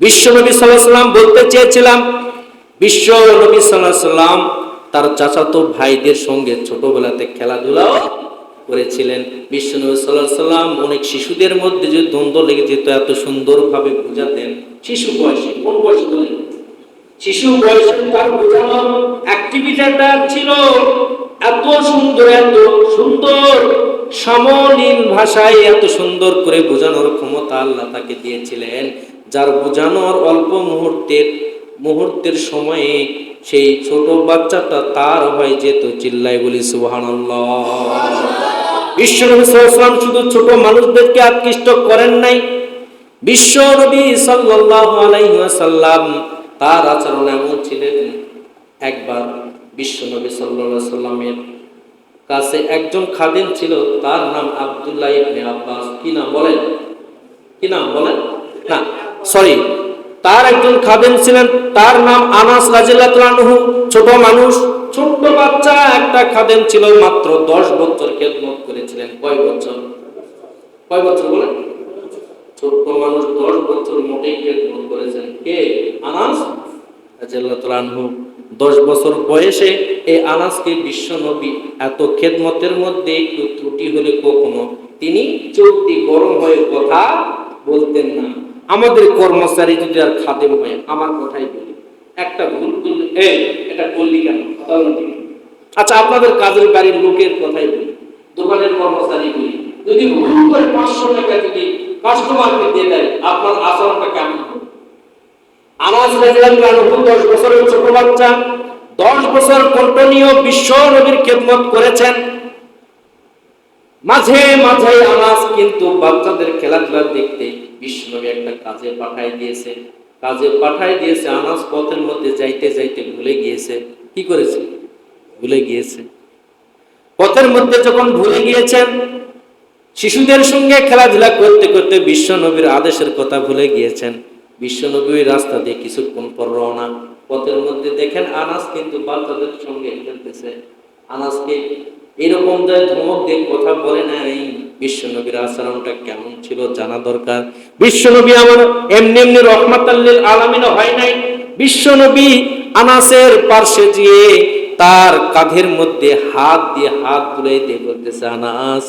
বিশ্ব নবী সাল্লাম বলতে চেয়েছিলাম বিশ্ব নবী সাল্লাম তার চাচাতো ভাইদের সঙ্গে ছোটবেলাতে খেলাধুলাও করেছিলেন। বিশ্ব নবী সাল্লাহ সাল্লাম অনেক শিশুদের মধ্যে যে দ্বন্দ্ব লেগে যেত এত সুন্দরভাবে বোঝাতেন। শিশু বয়সে, কোন বয়সে শিশু বয়সে তার বোঝানোর অ্যাক্টিভিটিটা ছিল এত সুন্দর এত সুন্দর, সমনীল ভাষায় এত সুন্দর করে বোঝানোর ক্ষমতা আল্লাহ তাকে দিয়েছিলেন, যার বোঝানোর অল্প মুহূর্তের মুহূর্তের সময়ে সেই ছোট বাচ্চাটা তার হয়ে যেত চিল্লাই বলি, সুবহানাল্লাহ। বিশ্বনবী সাল্লাল্লাহু শুধু ছোট মানুষদেরকে আকৃষ্ট করেন নাই। বিশ্ব নবী ওয়াসাল্লাম তার আচরণ এমন ছিলেন একবার বিশ্ব নবী সাল্লাল্লাহু আলাইহি সাল্লামের কাছে একজন খাদেম ছিল, তার নাম আব্দুল্লাহ ইবনে আব্বাস। কি নাম বলেন? কি নাম বলেন? না সরি তার একজন খাদেম ছিলেন, তার নাম আনাস রাজিল্লাহু ছোট মানুষ, ছোট্ট বাচ্চা, একটা খাদেম ছিল, মাত্র দশ বছর খেদমত করেছিলেন। কয় বছর? কয় বছর বলেন? ছোট্ট মানুষ দশ বছর মোটেই করেছেন। কে? আনাস রাজিল্লাহু দশ বছর বয়সে এই আনাসকে এত খেদমতের মধ্যে একটু ত্রুটি হলে কখনো তিনি গরম হয়ে কথা বলতেন না। আমাদের কর্মচারী যদি আর খাদেম হয়, আমার কথাই বলি। একটা ভুল করলে এটা করলি কেন? আচ্ছা আপনাদের কাজের বাড়ির লোকের কথাই বলি। দোকানের কর্মচারী বলি। যদি ভুল করে পাঁচশো টাকা যদি কাস্টমারকে দিয়ে দেয়, আপনার আচরণটা কেমন? হবে আনাস রাদিয়াল্লাহু আনহু 10 বছরের ছোট বাচ্চা। 10 বছর কন্টিনিউ বিশ্ব নবীর খেদমত করেছেন। মাঝে মাঝে আনাস কিন্তু বাচ্চাদের খেলাধুলা দেখতে বিশ্ব নবী একটা কাজে পাঠায় দিয়েছে। কাজে পাঠায় দিয়েছে আনাস পথের মধ্যে যাইতে যাইতে ভুলে গিয়েছে। কি করেছে? ভুলে গিয়েছে। পথের মধ্যে যখন ভুলে গিয়েছেন শিশুদের সঙ্গে খেলাধুলা করতে করতে বিশ্ব নবীর আদেশের কথা ভুলে গিয়েছেন। বিশ্ব নবী রাস্তা দিয়ে কিছুক্ষণ পর রওনা। পথের মধ্যে দেখেন আনাস কিন্তু বাচ্চাদের সঙ্গে খেলতেছে। আনাসকে এরকম যে ধমক দিয়ে কথা বলে নাই বিশ্ব নবীর আচরণটা কেমন ছিল জানা দরকার। বিশ্ব নবী আমার এমনি এমনি রহমাতাল্লিল আলামিনও হয় নাই। বিশ্ব নবী আনাসের পার্শ্বে গিয়ে তার কাঁধের মধ্যে হাত দিয়ে হাত বুলাই দিয়ে বলতেছে, আনাস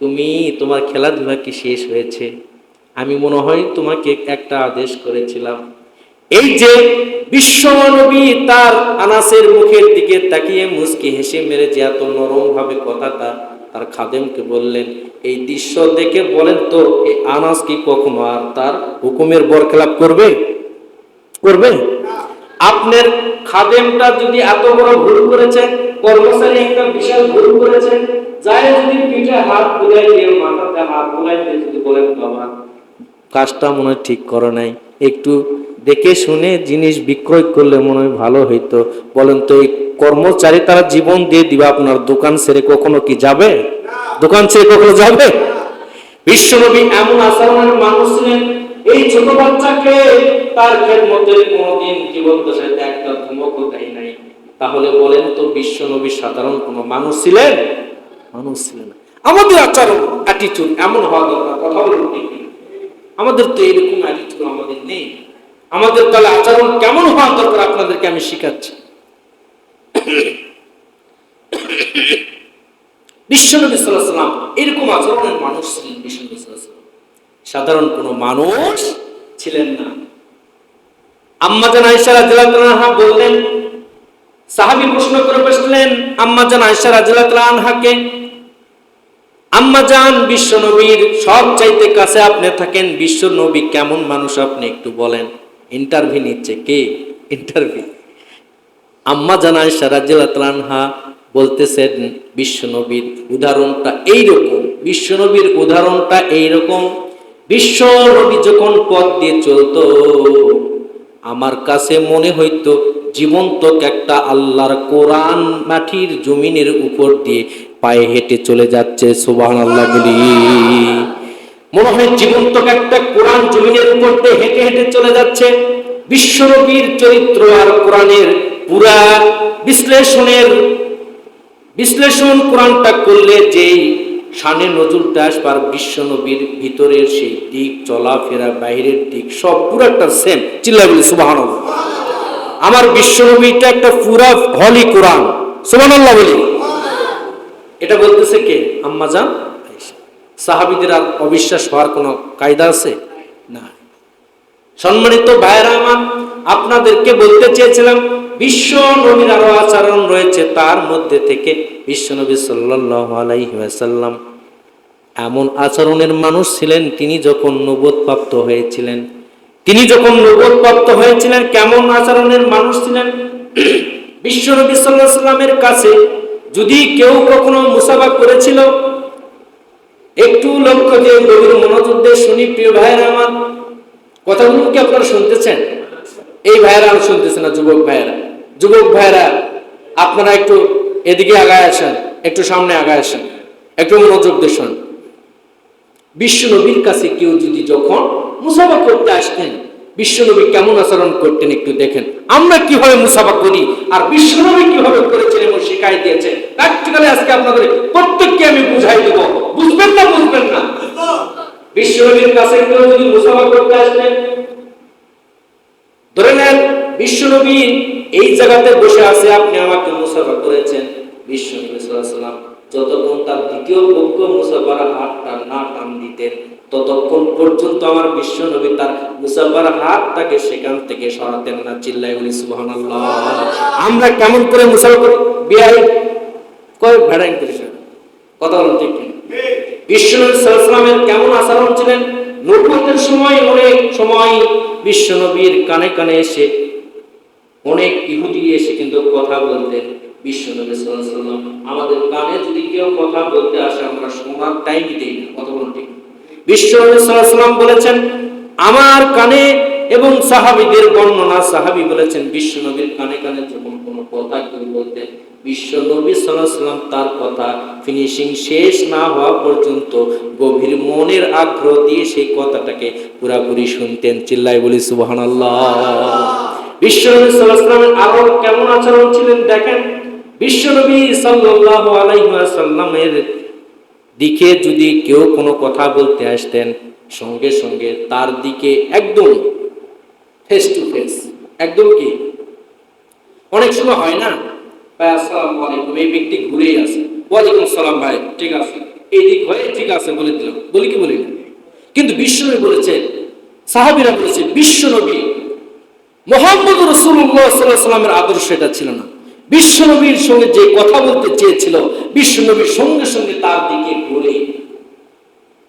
তুমি তোমার খেলাধুলা কি শেষ হয়েছে? আমি মনে হয় তোমাকে একটা আদেশ করেছিলাম। এই যে বিশ্ব নবী তার আনাসের মুখের দিকে তাকিয়ে মুচকি হেসে মেরে যে এত নরম ভাবে কথাটা তার খাদেমকে বললেন, এই দৃশ্য দেখে বলেন তো, এই আনাস কি কখনো আর তার হুকুমের বরখেলাপ করবে? করবে? আপনার খাদেমটা যদি এত বড় ভুল করেছে কর্মচারী একটা বিশাল ভুল করেছে যাই যদি পিঠে হাত বুলাই দিয়ে, মাথাতে হাত বুলাই দিয়ে যদি বলেন, বাবা, কাজটা মনে ঠিক করে নাই। একটু দেখে শুনে জিনিস বিক্রয় করলে মনে হয় ভালো হইতো। বলেন তো, এই কর্মচারী তারা জীবন দিয়ে দিবে আপনার দোকান ছেড়ে কখনো কি যাবে? দোকান ছেড়ে কখনো যাবে? বিশ্বনবী এমন আচরণের মানুষ ছিলেন, এই ছোট বাচ্চাকে তার খেদমতে কোনোদিন জীবন দশায় একটা ধমকও দেয় নাই। তাহলে বলেন তো বিশ্বনবী সাধারণ কোনো মানুষ ছিলেন? মানুষ ছিলেন আমাদের আচরণ অ্যাটিটিউড এমন হওয়া দরকার, কথা বলুন আমাদের তো এরকম অ্যাটিটিউড আমাদের নেই। আমাদের তাহলে আচরণ কেমন হওয়া দরকার আপনাদেরকে আমি শিখাচ্ছি। বিশ্বনবী সাল্লাম এরকম আচরণের মানুষ ছিলেন, বিশ্বনবী সাল্লাম। সাধারণ কোনো মানুষ ছিলেন না। আম্মাজান আয়েশা রাদিয়াল্লাহু আনহা বললেন সাহাবী প্রশ্ন করে বসলেন আম্মাজান আয়েশা রাদিয়াল্লাহু আনহাকে আম্মাজান বিশ্ব নবীর সব চাইতে কাছে আপনি থাকেন, বিশ্ব নবী কেমন মানুষ আপনি একটু বলেন? ইন্টারভিউ নিচ্ছে কে? ইন্টারভিউ? আম্মা জানায় সারাজিলাতলানহা বলতেছেন বিশ্বনবীর উদাহরণটা এইরকম বিশ্বনবীর উদাহরণটা এইরকম, বিশ্ব নবী যখন পথ দিয়ে চলতো, আমার কাছে মনে হইতো জীবন্ত একটা আল্লাহর কোরআন মাটির জমিনের উপর দিয়ে পায়ে হেঁটে চলে যাচ্ছে সুবাহ আল্লাহ বলি। মনে হয় জীবন্ত একটা কোরআন জমিনের উপর দিয়ে হেঁটে হেঁটে চলে যাচ্ছে। বিশ্বনবীর চরিত্র আর কোরআনের পুরা বিশ্লেষণের বিশ্লেষণ কোরআনটা করলে যেই শানে নজরুলটা আসবার বিশ্ব নবীর ভিতরের সেই দিক, চলাফেরা, বাইরের দিক, সব পুরো একটা সেম চিল্লাই বলি সুবাহান আমার বিশ্ব নবীটা একটা পুরা হলি কোরআন। সুবাহ বলি। এটা বলতেছে কে? আম্মা যান সাহাবিদের আর অবিশ্বাস হওয়ার কোনো কায়দা আছে? না। সম্মানিত ভাইরা আমার, আপনাদেরকে বলতে চেয়েছিলাম বিশ্ব নবীর আরও আচরণ রয়েছে তার মধ্যে থেকে বিশ্ব নবী আলাইসাল্লাম এমন আচরণের মানুষ ছিলেন, তিনি যখন নবোধপ্রাপ্ত হয়েছিলেন তিনি যখন নবোধপ্রাপ্ত হয়েছিলেন, কেমন আচরণের মানুষ ছিলেন? বিশ্ব নবী সাল্লাহ সাল্লামের কাছে যদি কেউ কখনো মুসাফা করেছিল, একটু লক্ষ্য দিয়ে গভীর মনোযোগ দিয়ে শুনি, প্রিয় ভাইয়েরা আমার কথাগুলো কি আপনারা শুনতেছেন? এই ভাইয়েরা আর শুনতেছে না, যুবক ভাইয়েরা। যুবক ভাইয়েরা, আপনারা একটু এদিকে আগায় আসেন, একটু সামনে আগায় আসেন, একটু মনোযোগ দিয়ে শুন বিশ্ব নবীর কাছে কেউ যদি যখন মুসাফা করতে আসতেন, বিশ্বনবী কেমন আচরণ করতেন একটু দেখেন। আমরা কীভাবে মুসাফা করি আর বিশ্বনবী কীভাবে করেছেন এবং শিখাই দিয়েছেন প্র্যাকটিক্যালি আজকে আপনাদের প্রত্যেককে আমি বুঝাই দেব। বুঝবেন না বুঝবেন না? বিশ্বনবীর কাছে কেউ যদি মুসাফা করতে আসলেন ধরে নেন বিশ্বনবী এই জায়গাতে বসে আছে, আপনি আমাকে মুসাফা করেছেন, বিশ্বনবী সাল্লাম যতক্ষণ তার দ্বিতীয় পক্ষ মুসাফার হাতটা না টান দিতেন, ততক্ষণ পর্যন্ত আমার বিশ্ব নবী তার মুসাফার হাতটাকে সেখান থেকে সরাতেন না। চিল্লাই বলি, সুবহানাল্লাহ। আমরা কেমন করে মুসাফা করি? বিয়াই ভেড়াই করি কথা বলুন ঠিক কিনা? বিশ্বনবী সাল্লামের কেমন আচরণ ছিলেন? নবুয়তের সময় অনেক সময় বিশ্বনবীর কানে কানে এসে অনেক ইহুদি এসে কিন্তু কথা বলতেন। আমরা কানে এবং সাহাবিদের বর্ণনা, সাহাবি বলেছেন, বিশ্বনবীর কানে কানে যখন কোনো কথা কেউ বলতেন বিশ্ব নবী সাল্লাম তার কথা ফিনিশিং শেষ না হওয়া পর্যন্ত গভীর মনের আগ্রহ দিয়ে সেই কথাটাকে পুরাপুরি শুনতেন চিল্লাই বলি সুবাহান বিশ্বনবী সাল্লামের আরও কেমন আচরণ ছিলেন, দেখেন? বিশ্বনবী সাল্লাহ আলাইসাল্লামের দিকে যদি কেউ কোনো কথা বলতে আসতেন, সঙ্গে সঙ্গে তার দিকে একদম ফেস টু ফেস একদম কি? অনেক সময় হয় না? ভাই, আসসালামু আলাইকুম, এই ব্যক্তি ঘুরেই আছে। ওয়ালাইকুম সালাম ভাই, ঠিক আছে। এই দিক হয়ে ঠিক আছে বলে দিলাম। বলি কি বলি কিন্তু বিশ্বনবী বলেছে, সাহাবিরা বলেছে, বিশ্বনবী মোহাম্মদ রসুল্লাহ সাল্লাহ সাল্লামের আদর্শ এটা ছিল না। বিশ্বনবীর সঙ্গে যে কথা বলতে চেয়েছিল, বিশ্বনবীর সঙ্গে সঙ্গে তার দিকে ঘুরে।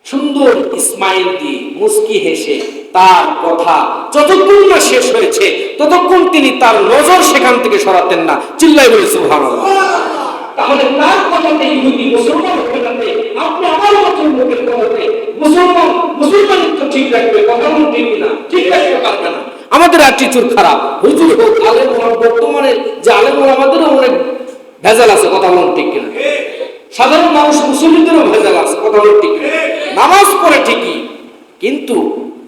সুন্দর ইসমাইল দিয়ে মুস্কি হেসে তার কথা যতক্ষণ না শেষ হয়েছে, ততক্ষণ তিনি তার নজর সেখান থেকে সরাতেন না। চিল্লাই বলে, সুবহানাল্লাহ। তাহলে তার কথাতে ইহুদি, মুসলমান হতে আপনি আমার মতো লোকের কথাতে মুসলমান মুসলমানিত্ব ঠিক রাখবে, কথা ঠিক না ঠিক রাখতে পারবে না আমাদের অ্যাটিটিউড খারাপ। হুজুর হোক, আলেম বর্তমানে আমাদেরও অনেক ভেজাল আছে, কথা বলুন ঠিক কিনা। সাধারণ মানুষ মুসলিমদেরও ভেজাল আছে, কথা বলুন ঠিক নামাজ পড়ে ঠিকই, কিন্তু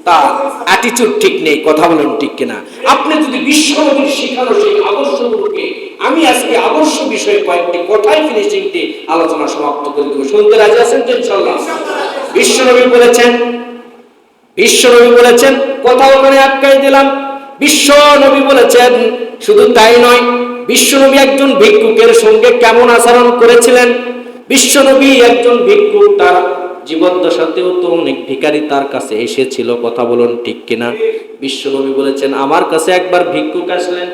তার অ্যাটিটিউড ঠিক নেই, কথা বলেন ঠিক কিনা। আপনি যদি বিশ্বনবীর শিখানো সেই আদর্শগুলোকে আমি আজকে আদর্শ বিষয়ে কয়েকটি কথাই ফিনিশিং দিয়ে আলোচনা সমাপ্ত করে দেবো। শুনতে রাজি আছেন তো ইনশাল্লাহ বিশ্বনবী বলেছেন বিশ্বনবী বলেছেন, কথা ওখানে আটকাই দিলাম। বিশ্ব নবী বলেছেন, শুধু তাই নয় বিশ্বনবী একজন ভিক্ষুকের সঙ্গে কেমন আচরণ করেছিলেন? বিশ্বনবী একজন ভিক্ষুক, তার তো অনেক তার কাছে এসেছিল, কথা বলুন ঠিক কিনা? বিশ্বনবী বলেছেন, আমার কাছে একবার ভিক্ষুক আসলেন।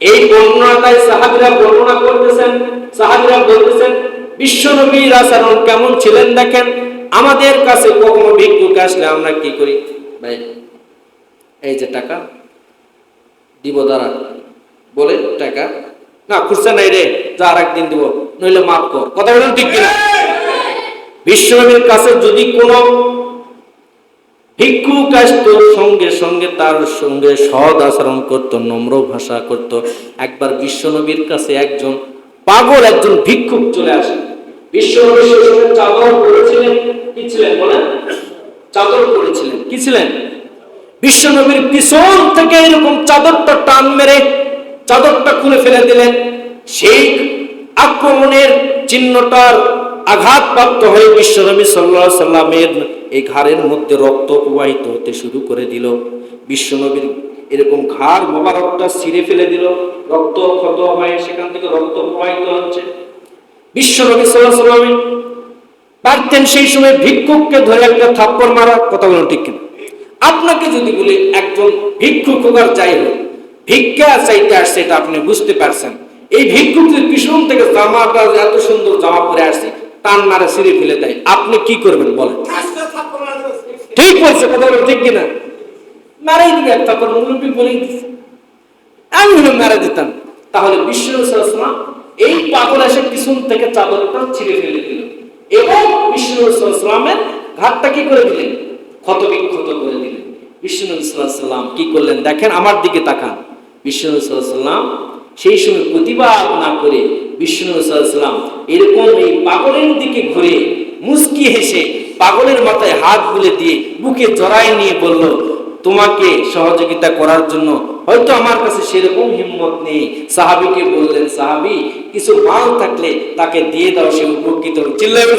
এই বর্ণনাটাই সাহাবিরা বর্ণনা করতেছেন, সাহাবিরা বলতেছেন, বিশ্বনবীর আচরণ কেমন ছিলেন দেখেন? আমাদের কাছে কখনো ভিক্ষুক আসলে আমরা কি করি? ভাই, এই যে টাকা দিব দাঁড়া বলে টাকা, না খুঁজছে নাই রে, যা আর একদিন দিব, নইলে মাফ কর। কথা বলেন ঠিক কিনা? বিশ্বনবীর কাছে যদি কোনো ভিক্ষুক আসতো, সঙ্গে সঙ্গে তার সঙ্গে সৎ আচরণ করত, নম্র ভাষা করত। একবার বিশ্বনবীর কাছে একজন পাগল, একজন ভিক্ষুক চলে আসে। বিশ্বনবী সে সময় চাদর পরেছিলেন, কি ছিলেন বলেন? চাদর পরেছিলেন, কি ছিলেন? বিশ্বনবীর পিছন থেকে এরকম চাদরটা টান মেরে চাদরটা খুলে ফেলে দিলেন। সেই আক্রমণের চিহ্নটার আঘাতপ্রাপ্ত হয়ে বিশ্বনবী সাল্লাহ সাল্লামের এই ঘাড়ের মধ্যে রক্ত প্রবাহিত হতে শুরু করে দিল। বিশ্বনবীর এরকম ঘাড় মোবারকটা ছিঁড়ে ফেলে দিল। রক্ত ক্ষত হয়ে, সেখান থেকে রক্ত প্রবাহিত হচ্ছে। বিশ্বনবী সাল্লাহ সাল্লামে পারতেন সেই সময় ভিক্ষুককে ধরে একটা থাপ্পড় মারা। কথা বলেন ঠিক কিনা? আপনাকে যদি বলি, একজন ভিক্ষুক হোক আর যাই হোক ভিক্ষা চাইতে আসছে এটা আপনি বুঝতে পারছেন। এই ভিক্ষুক যদি পিছন থেকে জামাটা এত সুন্দর জামা পরে আসছে টান মারা ছিঁড়ে ফেলে দেয়। আপনি কি করবেন বলেন? ঠিক বলছে, কথা ঠিক কিনা? মারাই দিবে করে মুরব্বী দিচ্ছে আমি হলে মেরে দিতাম। তাহলে বিশ্বনাথ এই পাগল এসে পিছন থেকে চাদরটা ছিঁড়ে ফেলে দিল। এবং বিশ্বনাথের ঘাটটা কি করে দিলেন? ক্ষত বিক্ষত করে দিলেন। বিশ্বনাথ সাল্লাম কি করলেন? দেখেন আমার দিকে তাকান। বিশ্বনাথ সাল্লাম সেই সময় প্রতিবাদ না করে বিশ্বনাথ সাল্লাম এরকম এই পাগলের দিকে ঘুরে মুস্কি হেসে পাগলের মাথায় হাত বুলে দিয়ে বুকে জড়াই নিয়ে বলল, তোমাকে সহযোগিতা করার জন্য হয়তো আমার কাছে সেরকম হিম্মত নেই। সাহাবিকে বললেন, সাহাবি, কিছু মাল থাকলে তাকে দিয়ে দাও, সে উপকৃত চিল্লাবেন